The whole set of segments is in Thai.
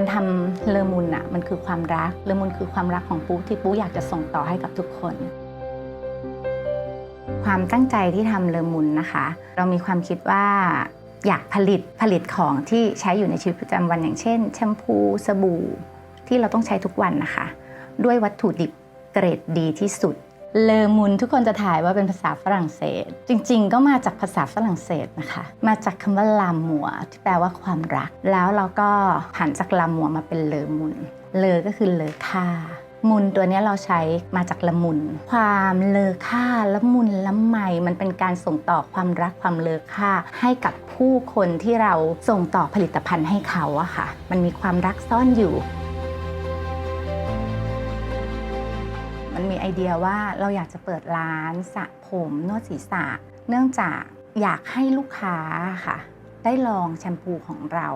การทำเลอมุนอะมันคือความรัก เลอมุนคือความรักของปูที่ปูอยากจะส่งต่อให้กับทุกคน ความตั้งใจที่ทำเลอมุนนะคะ เรามีความคิดว่าอยากผลิตผลิตของที่ใช้อยู่ในชีวิตประจำวันอย่างเช่น แชมพู สบู่ ที่เราต้องใช้ทุกวันนะคะ ด้วยวัตถุดิบเกรดดีที่สุด เลอมุนทุกคนจะถ่ายว่าเป็นภาษาฝรั่งเศส จริง ๆ ก็มาจากภาษาฝรั่งเศสนะคะ มาจากคำว่าลามัว ที่แปลว่าความรัก แล้วเราก็ผันจากลามัวมาเป็นเลอมุน เลอก็คือเลอค่ามุนตัวนี้เราใช้มาจากละมุน ความเลอค่าละมุนละไมมันเป็นการส่งต่อความรักความเลอค่า ให้กับผู้คนที่เราส่งต่อผลิตภัณฑ์ให้เขาอะค่ะ มันมีความรักซ่อนอยู่ มีไอเดียว่าเราอยากจะเปิดร้านสระผมนวดศีรษะ เนื่องจากอยากให้ลูกค้าค่ะ ได้ลองแชมพูของเรา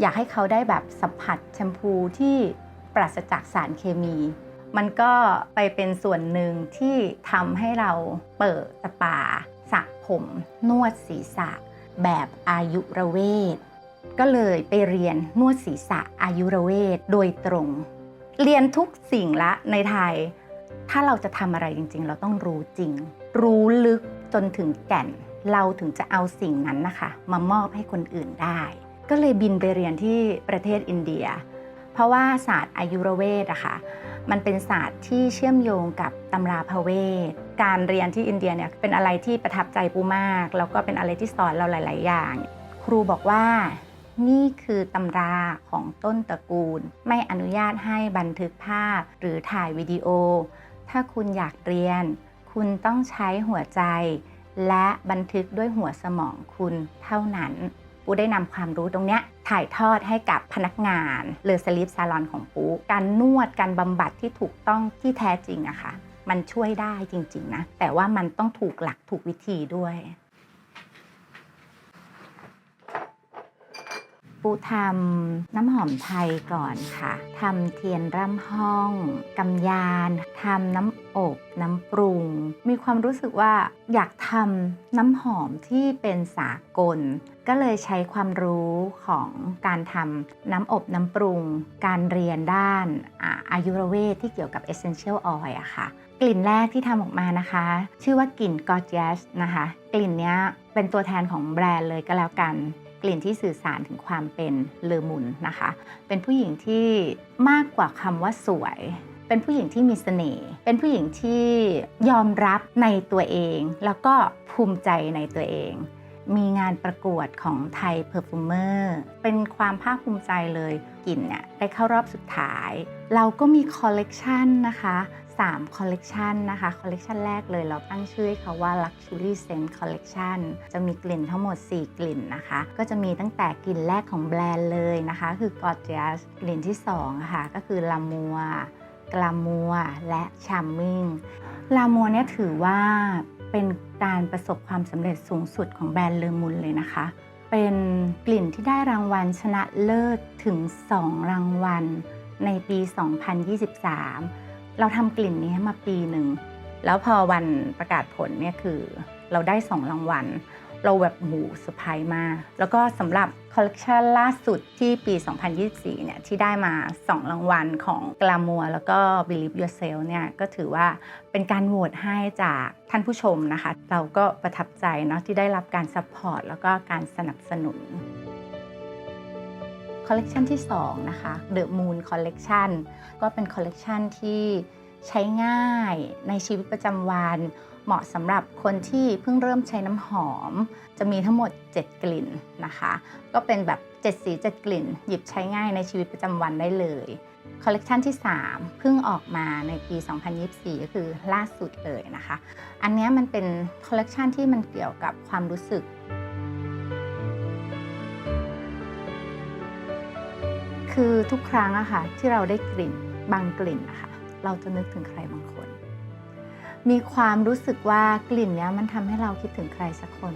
อยากให้เขาได้แบบสัมผัสแชมพูที่ปราศจากสารเคมี มันก็ไปเป็นส่วนหนึ่งที่ทำให้เราเปิดสปาสระผมนวดศีรษะ แบบอายุรเวทก็เลยไปเรียนนวดศีรษะอายุรเวทโดยตรง เรียนทุกสิ่งละในไทย ถ้าเราจะทำอะไรจริง ๆ เราต้องรู้จริง รู้ลึกจนถึงแก่น เราถึงจะเอาสิ่งนั้นนะคะ มามอบให้คนอื่นได้ ก็เลยบินไปเรียนที่ประเทศอินเดีย เพราะว่าศาสตร์อายุรเวทอะค่ะมันเป็นศาสตร์ที่เชื่อมโยงกับตำราพระเวท การเรียนที่อินเดียเนี่ยเป็นอะไรที่ประทับใจปูมาก แล้วก็เป็นอะไรที่สอนเราหลาย ๆ อย่าง ครูบอกว่านี่คือตำราของต้นตระกูล ไม่อนุญาตให้บันทึกภาพหรือถ่ายวิดีโอ ถ้าคุณอยากเรียน คุณต้องใช้หัวใจ และบันทึกด้วยหัวสมองคุณเท่านั้น ปูได้นำความรู้ตรงเนี้ยถ่ายทอดให้กับพนักงานเลอสลิปซาลอนของปู การนวดการบำบัดที่ถูกต้องที่แท้จริงอะค่ะมันช่วยได้จริงๆนะ แต่ว่ามันต้องถูกหลักถูกวิธีด้วย ปูทำน้ำหอมไทยก่อนค่ะทำเทียนร่ำห้องกำยานทำน้ำอบน้ำปรุง มีความรู้สึกว่าอยากทำน้ำหอมที่เป็นสากล ก็เลยใช้ความรู้ของการทำน้ำอบน้ำปรุง การเรียนด้านอาอายุรเวทที่เกี่ยวกับ Essential Oil อะค่ะกลิ่นแรกที่ทำออกมานะคะ ชื่อว่ากลิ่น Gorgeous นะคะ กลิ่นเนี้ยเป็นตัวแทนของแบรนด์เลยก็แล้วกัน กลิ่นที่สื่อสารถึงความเป็นเลอมุนนะคะ เป็นผู้หญิงที่มากกว่าคำว่าสวย เป็นผู้หญิงที่มีเสน่ห์ เป็นผู้หญิงที่ยอมรับในตัวเอง แล้วก็ภูมิใจในตัวเอง มีงานประกวดของไทยเพอร์ฟูเมอร์เป็นความภาคภูมิใจเลยกลิ่นเนี่ยได้เข้ารอบสุดท้าย เราก็มีคอลเลกชันนะคะ 3คอลเลกชันนะคะคอลเลกชันแรกเลยเราตั้งชื่อให้เขาว่า Luxury Scent Collection จะมีกลิ่นทั้งหมด 4 กลิ่นนะคะ ก็จะมีตั้งแต่กลิ่นแรกของแบรนด์เลยนะคะ คือ Gorgeous กลิ่นที่2อะค่ะก็คือ La m o u r g l a m o u r และ Charming ลามัวเนี่ยถือว่าเป็นการประสบความสำเร็จสูงสุดของแบรนด์เลอมุนเลยนะคะ เป็นกลิ่นที่ได้รางวัลชนะเลิศถึง 2 รางวัลในปี 2023 เราทำกลิ่นนี้มาปีหนึ่ง แล้วพอวันประกาศผลเนี่ยคือเราได้2รางวัล เราแบบหูเซอร์ไพรส์มาก แล้วก็สำหรับคอลเลกชันล่าสุดที่ปี 2024 เนี่ยที่ได้มา 2 รางวัลของ g l a m o u r แล้วก็ Believe Yourself เนี่ยก็ถือว่าเป็นการโหวตให้จากท่านผู้ชมนะคะ เราก็ประทับใจเนาะที่ได้รับการซัพพอร์ตแล้วก็การสนับสนุน คอลเลกชันที่ 2 นะคะ The Moon Collection ก็เป็นคอลเลกชันที่ใช้ง่ายในชีวิตประจำวัน เหมาะสำหรับคนที่เพิ่งเริ่มใช้น้ำหอม จะมีทั้งหมด 7 กลิ่นนะคะ ก็เป็นแบบ 7 สี 7 กลิ่น หยิบใช้ง่ายในชีวิตประจำวันได้เลยคอลเลกชันที่ 3 เพิ่งออกมาในปี 2024 ก็คือล่าสุดเลยนะคะ อันนี้มันเป็นคอลเลกชันที่มันเกี่ยวกับความรู้สึก คือทุกครั้งอะค่ะที่เราได้กลิ่นบางกลิ่นนะคะเราจะนึกถึงใครบางคน มีความรู้สึกว่ากลิ่นเนี้ยมันทำให้เราคิดถึงใครสักคน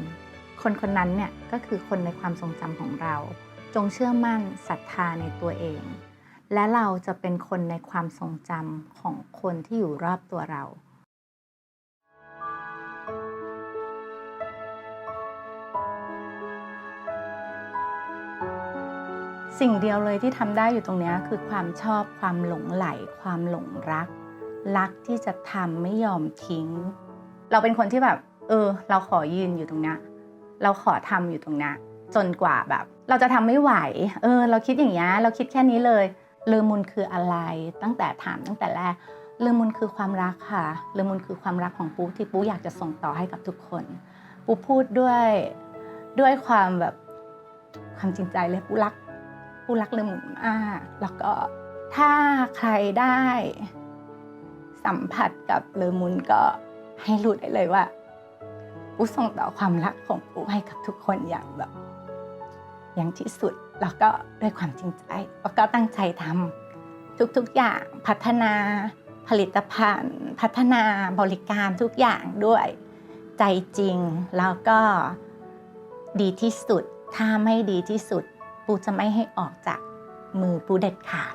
คนคนนั้นเนี่ยก็คือคนในความทรงจำของเรา จงเชื่อมั่นศรัทธาในตัวเอง และเราจะเป็นคนในความทรงจำของคนที่อยู่รอบตัวเรา สิ่งเดียวเลยที่ทำได้อยู่ตรงนี้คือความชอบความหลงไหล ความหลงรัก รักที่จะทำไม่ยอมทิ้ง เราเป็นคนที่แบบ เออ เราขอยืนอยู่ตรงนี้เราขอทำอยู่ตรงนี้จนกว่าแบบ เราจะทำไม่ไหว เออ เราคิดอย่างเงี้เราคิดแค่นี้เลยเลอมุนคืออะไรตั้งแต่ถามตั้งแต่แรกเลอมุนคือความรักค่ะเลอมุนคือความรักของปูที่ปูอยากจะส่งต่อให้กับทุกคน ปูพูดด้วยด้วยความแบบความจริงใจเลยปูรัก ปูรักเลอมุนมาก แล้วก็ถ้าใครได้สัมผัสกับเลอมุนก็ให้รู้ได้เลยว่าปูส่งต่อความรักของปูให้กับทุกคนอย่างแบบอย่างที่สุดแล้วก็ด้วยความจริงใจแล้วก็ตั้งใจทำทุกๆอย่างพัฒนาผลิตภัณฑ์ พัฒนาบริการทุกอย่างด้วยใจจริงแล้วก็ดีที่สุด ถ้าไม่ดีที่สุด ปูจะไม่ให้ออกจากมือปูเด็ดขาด